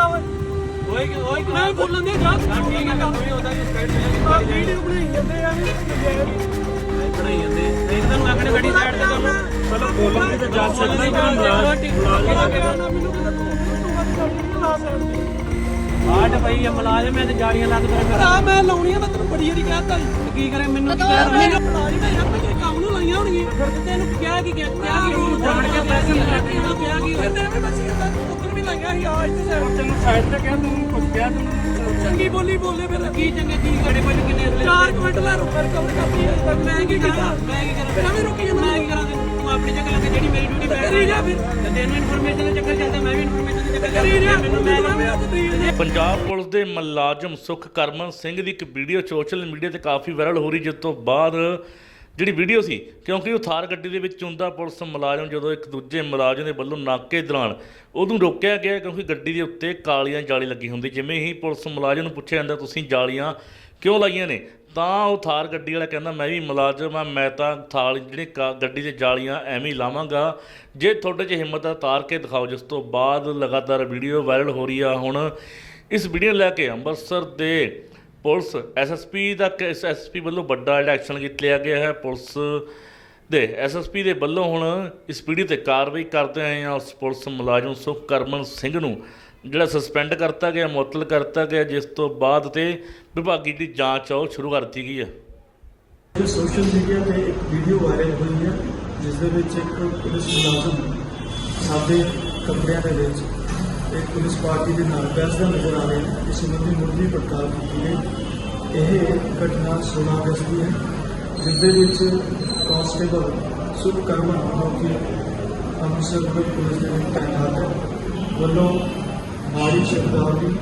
ਜਾ ਓਏ। ਓਏ ਕਿ ਓਏ ਕਿ ਮੈਂ ਬੋਲਣ ਦੇ ਜਾ ਠੀਕ ਹੈ ਤਾਂ ਕੋਈ ਉਹਦਾ ਸਪੀਡ ਤੇ ਆ ਵੀਡੀਓ ਬਣਾਈ ਜਾਂਦੇ ਆ ਬਣਾਈ ਜਾਂਦੇ ਤੇ ਇਹਨਾਂ ਨੂੰ ਆਖਣੇ ਗੱਡੀ ਸਾਈਡ ਤੇ ਕਰ ਲਓ ਚਲੋ। ਬੋਲਣ ਦੀ ਤਾਂ ਜਾ ਸਕਦਾ ਹੀ ਮੈਨੂੰ ਕਿਹਦਾ ਤੂੰ ਤੂੰ ਕਦੀ ਗੱਡੀ ਲਾ ਸਕਦੀ ਆਟ ਪਈ ਆ ਮੁਲਾਜ਼ਮ ਐ ਤੇ ਜਾਲੀਆਂ ਲੱਗ ਫਿਰ ਭਰਾ ਮੈਂ ਲਾਉਣੀ ਆ ਮੈਂ ਤੈਨੂੰ ਬੜੀ ਵਾਰੀ ਕਹਿਤਾ ਜੀ ਕੀ ਕਰੇ ਮੈਨੂੰ ਕੀ ਕਰ ਮੈਨੂੰ ਪੜਾ ਨਹੀਂ ਯਾਰ ਮੈਂ ਕੰਮ ਨੂੰ ਲਾਈਆਂ ਹੋਣਗੀਆਂ। ਫਿਰ ਤੇ ਤੈਨੂੰ ਕਿਹਾ ਕੀ ਕਿਹਾ ਕਿਹਾ ਕੀ ਹੁਣ ਜਾਣ ਕੇ ਪੈਸੇ ਕਿਹਾ ਕੀ ਵੀ ਕਹਿੰਦਾ ਤੂੰ ਉੱਧਰ ਵੀ ਲਾਈਆਂ ਸੀ ਆ ਇੱਥੇ। ਸਾਈਡ ਤੈਨੂੰ ਸਾਈਡ ਤੇ ਕਿਹਾ ਤੂੰ ਕੁਝ ਕਿਹਾ ਤੈਨੂੰ ਚੰਗੀ ਬੋਲੀ ਬੋਲੇ ਫਿਰ? ਕੀ ਚੰਗੇ ਕੀ ਕਰੇ ਮੈਨੂੰ ਕਿੰਨੇ ਅਗਲੇ 4 ਮਿੰਟ ਲੈ ਰੁਕ ਕਵਰ ਕਰਦੀ ਹੈ ਤੱਕ ਮੈਂ ਕੀ ਕਰਾਂ? ਮੈਂ ਕੀ ਕਰਾਂ? ਮੈਂ ਵੀ ਰੁਕੀ ਜਾਂਦਾ ਮੈਂ ਕੀ ਕਰਾਂ ਤੂੰ ਆਪਣੀ ਜਗ੍ਹਾ ਲੱਗੇ ਜਿਹੜੀ ਮੇਰੀ ਡਿਊਟੀ ਮੈਂ ਕਰੀ ਜਾ ਫਿਰ। ਤੇ ਤੈਨੂੰ ਇਨਫੋਰਮੇਸ਼ਨ ਦੇ ਚੱਕਰ ਚੱਲਦਾ ਮੈਂ ਵੀ ਇਨਫੋਰਮੇਸ਼ਨ ਦੇ ਚੱਕਰ ਕਰੀ ਰਿਹਾ ਮੈਨੂੰ ਮੈਂ ਮੈਂ ਅੱਜ ਦੀ ਪੰਜਾਬ ਪੁਲਿਸ ਦੇ ਮੁਲਾਜ਼ਮ ਸੁਖ ਕਰਮਨ ਸਿੰਘ ਦੀ ਇੱਕ ਵੀਡੀਓ ਸੋਸ਼ਲ ਮੀਡੀਆ ਤੇ ਕਾਫੀ ਵਾਇਰਲ ਹੋ ਰਹੀ ਜਿਸ ਤੋਂ ਬਾਅਦ ਜਿਹੜੀ ਵੀਡੀਓ ਸੀ, ਕਿਉਂਕਿ ਉਹ ਥਾਰ ਗੱਡੀ ਦੇ ਵਿੱਚ ਹੁੰਦਾ ਪੁਲਿਸ ਮੁਲਾਜ਼ਮ ਜਦੋਂ ਇੱਕ ਦੂਜੇ ਮੁਲਾਜ਼ਮ ਦੇ ਵੱਲੋਂ ਨਾਕੇ ਦੌਰਾਨ ਉਹਨੂੰ ਰੋਕਿਆ ਗਿਆ ਕਿਉਂਕਿ ਗੱਡੀ ਦੇ ਉੱਤੇ ਕਾਲੀਆਂ ਜਾਲੀ ਲੱਗੀ ਹੁੰਦੀ, ਜਿਵੇਂ ਹੀ ਪੁਲਿਸ ਮੁਲਾਜ਼ਮ ਨੂੰ ਪੁੱਛਿਆ ਜਾਂਦਾ, ਤੁਸੀਂ ਜਾਲੀਆਂ ਕਿਉਂ ਲਾਈਆਂ ਨੇ? ਤਾਂ ਉਹ ਥਾਰ ਗੱਡੀ ਵਾਲਾ ਕਹਿੰਦਾ, ਮੈਂ ਵੀ ਮੁਲਾਜ਼ਮ ਆ ਮੈਂ ਤਾਂ ਥਾਲ ਜਿਹੜੀ ਕਾ- ਗੱਡੀ ਦੇ ਜਾਲੀਆਂ ਐਵੇਂ ਲਾਵਾਂਗਾ। ਜੇ ਤੁਹਾਡੇ 'ਚ ਹਿੰਮਤ ਆ, ਤਾਰ ਕੇ ਦਿਖਾਓ। ਜਿਸ ਤੋਂ ਬਾਅਦ ਲਗਾਤਾਰ ਵੀਡੀਓ ਵਾਇਰਲ ਹੋ ਰਹੀ ਆ ਹੁਣ। ਇਸ ਵੀਡੀਓ ਨੂੰ ਲੈ ਕੇ ਅੰਮ੍ਰਿਤਸਰ ਦੇ ਪੁਲਿਸ ਐਸਐਸਪੀ ਦਾ ਐਸਐਸਪੀ ਵੱਲੋਂ ਵੱਡਾ ਜਿਹੜਾ ਐਕਸ਼ਨ ਲਿਆ ਗਿਆ ਹੈ ਪੁਲਿਸ ਦੇ। ਐਸਐਸਪੀ ਦੇ ਵੱਲੋਂ ਹੁਣ ਇਸ ਵੀਡੀਓ ਤੇ ਕਾਰਵਾਈ ਕਰਦੇ ਆਏ ਆ ਉਸ ਪੁਲਿਸ ਮੁਲਾਜ਼ਮ ਸੁਖਕਰਮਨ ਸਿੰਘ ਨੂੰ ਜਿਹੜਾ ਸਸਪੈਂਡ ਕਰਤਾ ਗਿਆ, ਮੁਅੱਤਲ ਕਰਤਾ ਗਿਆ, ਜਿਸ ਤੋਂ ਬਾਅਦ ਤੇ ਵਿਭਾਗੀ ਦੀ ਜਾਂਚ ਆ, ਉਹ ਸ਼ੁਰੂ ਕਰ ਦਿੱਤੀ ਗਈ ਹੈ। ਸੋਸ਼ਲ ਮੀਡੀਆ ਤੇ ਇੱਕ ਵੀਡੀਓ ਵਾਇਰਲ ਹੋਈ ਹੈ, ਜਿਸ ਦੇ ਵਿੱਚ ਇੱਕ ਪੁਲਿਸ ਮੁਲਾਜ਼ਮ ਸਾਦੇ ਕੱਪੜਿਆਂ ਦੇ ਵਿੱਚ ਇੱਕ ਪੁਲਿਸ ਪਾਰਟੀ ਦੇ ਨਾਲ ਬਹਿਸਦਾ ਨਜ਼ਰ ਆ ਰਿਹਾ ਹੈ। ਇਸ ਸੰਬੰਧੀ ਮੁੱਢਲੀ ਪੜਤਾਲ ਕੀਤੀ ਗਈ। ਇਹ ਘਟਨਾ 16 ਅਗਸਤ ਦੀ ਹੈ ਜਿਸ ਦੇ ਵਿੱਚ ਕਾਂਸਟੇਬਲ ਸ਼ੁਭਕਰਮਨ ਜੋ ਕਿ ਅੰਮ੍ਰਿਤਸਰ ਦੇ ਪੁਲਿਸ ਦੇ ਵਿੱਚ ਤੈਨਾਤ ਹੈ। ਵੱਲੋਂ ਮਾੜੀ ਸ਼ਬਦਾਵਲੀ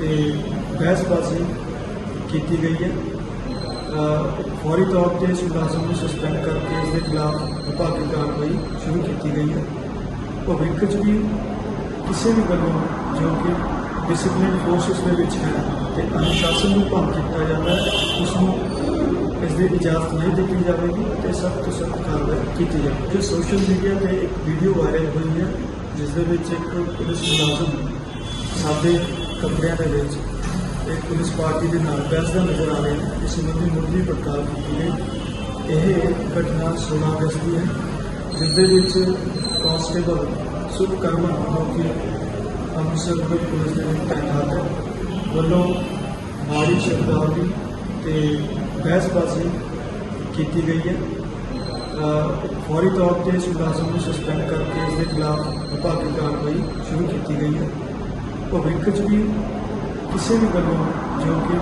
ਤੇ ਬਹਿਸਬਾਜ਼ੀ ਕੀਤੀ ਗਈ ਹੈ। ਫੌਰੀ ਤੌਰ ਤੇ ਇਸ ਮੁਲਾਜ਼ਮ ਨੂੰ ਸਸਪੈਂਡ ਕਰਕੇ ਇਸ ਦੇ ਖਿਲਾਫ ਵਿਭਾਗੀ ਕਾਰਵਾਈ ਸ਼ੁਰੂ ਕੀਤੀ ਗਈ ਹੈ। ਭਵਿੱਖ 'ਚ ਵੀ ਕਿਸੇ ਵੀ ਵੱਲੋਂ ਜੋ ਕਿ ਡਿਸਪਲਿਨ ਫੋਰਸਸ ਦੇ ਵਿੱਚ ਹੈ ਤੇ ਅਨੁਸ਼ਾਸਨ ਨੂੰ ਭੰਗ ਕੀਤਾ ਜਾਂਦਾ ਹੈ, ਉਸ ਨੂੰ ਇਸ ਦੀ ਇਜਾਜ਼ਤ ਨਹੀਂ ਦਿੱਤੀ ਜਾਵੇਗੀ ਤੇ ਸਖਤ ਤੋਂ ਸਖਤ ਕਾਰਵਾਈ ਕੀਤੀ ਜਾਵੇਗੀ। ਜੋ ਸੋਸ਼ਲ ਮੀਡੀਆ ਤੇ ਇੱਕ ਵੀਡੀਓ ਵਾਇਰਲ ਹੋਈ ਹੈ, ਜਿਸ ਦੇ ਵਿੱਚ ਇੱਕ ਪੁਲਿਸ ਮੁਲਾਜ਼ਮ ਸਾਡੇ ਕਮਰਿਆਂ ਦੇ ਵਿੱਚ ਇੱਕ ਪੁਲਿਸ ਪਾਰਟੀ ਦੇ ਨਾਲ ਬਹਿਸਦਾ ਨਜ਼ਰ ਆ ਰਿਹਾ ਹੈ, ਇਸ ਸੰਬੰਧੀ ਮੁੱਢਲੀ ਪੜਤਾਲ ਕੀਤੀ ਗਈ ਇਹ ਘਟਨਾ 16 ਅਗਸਤ ਦੀ ਹੈ, ਜਿਸ ਦੇ ਵਿੱਚ ਕਾਂਸਟੇਬਲ ਸੁਖ ਕਰਮਨ ਜੋ ਕਿ ਅੰਮ੍ਰਿਤਸਰ ਦੇ ਪੁਲਿਸ ਦੇ ਵਿੱਚ ਤੈਨਾਤ ਹੈ। ਵੱਲੋਂ ਮਾੜੀ ਸ਼ਬਦਾਵਲੀ ਤੇ ਬਹਿਸਬਾਜ਼ੀ ਕੀਤੀ ਗਈ ਹੈ। ਫੌਰੀ ਤੌਰ ਤੇ ਇਸ ਮੁਲਾਜ਼ਮ ਨੂੰ ਸਸਪੈਂਡ ਕਰਕੇ ਇਸ ਦੇ ਖਿਲਾਫ ਵਿਭਾਗੀ ਕਾਰਵਾਈ ਸ਼ੁਰੂ ਕੀਤੀ ਗਈ ਹੈ। ਭਵਿੱਖ 'ਚ ਵੀ ਕਿਸੇ ਵੀ ਵੱਲੋਂ ਜੋ ਕਿ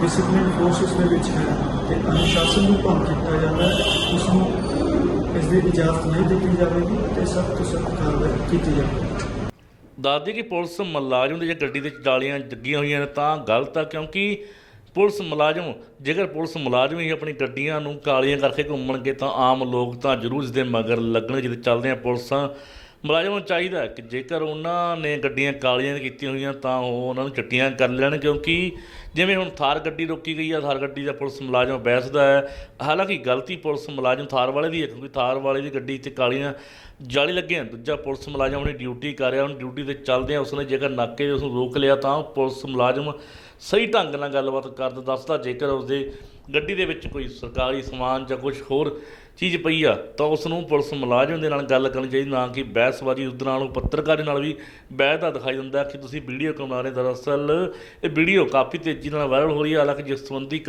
ਡਿਸਪਲਿਨ ਫੋਰਸਸ ਦੇ ਵਿੱਚ ਹੈ ਤੇ ਅਨੁਸ਼ਾਸਨ ਨੂੰ ਭੰਗ ਕੀਤਾ ਜਾਂਦਾ ਹੈ ਉਸ ਨੂੰ ਇਸ ਦੀ ਇਜਾਜ਼ਤ ਨਹੀਂ ਦਿੱਤੀ ਜਾਵੇਗੀ ਤੇ ਸਖਤ ਤੋਂ ਸਖਤ ਕਾਰਵਾਈ ਕੀਤੀ ਜਾਵੇਗੀ। ਦੱਸਦੀ ਕਿ ਪੁਲਿਸ ਮੁਲਾਜ਼ਮ ਦੇ ਜੇ ਗੱਡੀ ਦੇ ਡਾਲੀਆਂ ਲੱਗੀਆਂ ਹੋਈਆਂ ਨੇ ਤਾਂ ਗਲਤ ਆ, ਕਿਉਂਕਿ ਪੁਲਿਸ ਮੁਲਾਜ਼ਮ, ਜੇਕਰ ਪੁਲਿਸ ਮੁਲਾਜ਼ਮ ਹੀ ਆਪਣੀ ਗੱਡੀਆਂ ਨੂੰ ਕਾਲੀਆਂ ਕਰਕੇ ਘੁੰਮਣਗੇ ਤਾਂ ਆਮ ਲੋਕ ਤਾਂ ਜ਼ਰੂਰ ਇਸ ਦੇ ਮਗਰ ਲੱਗਣ ਜਿਹਦੇ ਚੱਲਦੇ ਆ ਪੁਲਿਸਾਂ। ਮੁਲਾਜ਼ਮ ਨੂੰ ਚਾਹੀਦਾ ਕਿ ਜੇਕਰ ਉਹਨਾਂ ਨੇ ਗੱਡੀਆਂ ਕਾਲੀਆਂ ਕੀਤੀਆਂ ਹੋਈਆਂ ਤਾਂ ਉਹ ਉਹਨਾਂ ਨੂੰ ਚਿੱਟੀਆਂ ਕਰ ਲੈਣ, ਕਿਉਂਕਿ ਜਿਵੇਂ ਹੁਣ ਥਾਰ ਗੱਡੀ ਰੋਕੀ ਗਈ ਆ, ਥਾਰ ਗੱਡੀ ਦਾ ਪੁਲਿਸ ਮੁਲਾਜ਼ਮ ਬੈਸਦਾ ਹੈ। ਹਾਲਾਂਕਿ ਗਲਤੀ ਪੁਲਿਸ ਮੁਲਾਜ਼ਮ ਥਾਰ ਵਾਲੇ ਦੀ ਹੈ, ਕਿਉਂਕਿ ਥਾਰ ਵਾਲੇ ਦੀ ਗੱਡੀ ਤੇ ਕਾਲੀਆਂ ਜਾਲੀ ਲੱਗੀਆਂ ਦੂਜਾ ਪੁਲਿਸ ਮੁਲਾਜ਼ਮ ਆਪਣੀ ਡਿਊਟੀ ਕਰ ਰਿਹਾ, ਉਹਨੂੰ ਡਿਊਟੀ ਤੇ ਚੱਲਦੇ ਆ, ਉਸਨੇ ਜੇਕਰ ਨਾਕੇ ਤੇ ਉਸਨੂੰ ਰੋਕ ਲਿਆ ਤਾਂ ਪੁਲਿਸ ਮੁਲਾਜ਼ਮ ਸਹੀ ਢੰਗ ਨਾਲ ਗੱਲਬਾਤ ਕਰਦਾ ਦੱਸਦਾ ਜੇਕਰ ਉਸਦੇ ਗੱਡੀ ਦੇ ਵਿੱਚ ਕੋਈ ਸਰਕਾਰੀ ਸਮਾਨ ਜਾਂ ਕੁਝ ਹੋਰ ਚੀਜ਼ ਪਈ ਆ, ਤਾਂ ਉਸ ਨੂੰ ਪੁਲਿਸ ਮੁਲਾਜ਼ਮ ਦੇ ਨਾਲ ਗੱਲ ਕਰਨੀ ਚਾਹੀਦੀ, ਨਾ ਕਿ ਬਹਿਸਬਾਜ਼ੀ ਉਸ ਨਾਲ, ਉਹ ਪੱਤਰਕਾਰੀ ਨਾਲ ਵੀ ਬਹਿਸ ਦਾ ਦਿਖਾਈ ਦਿੰਦਾ ਕਿ ਤੁਸੀਂ ਵੀਡੀਓ ਕਿਉਂ ਬਣਾ ਰਹੇ ਦਰਅਸਲ ਇਹ ਵੀਡੀਓ ਕਾਫੀ ਤੇਜ਼ੀ ਨਾਲ ਵਾਇਰਲ ਹੋ ਰਹੀ ਹੈ ਹਾਲਾਂਕਿ ਜਿਸ ਸੰਬੰਧੀ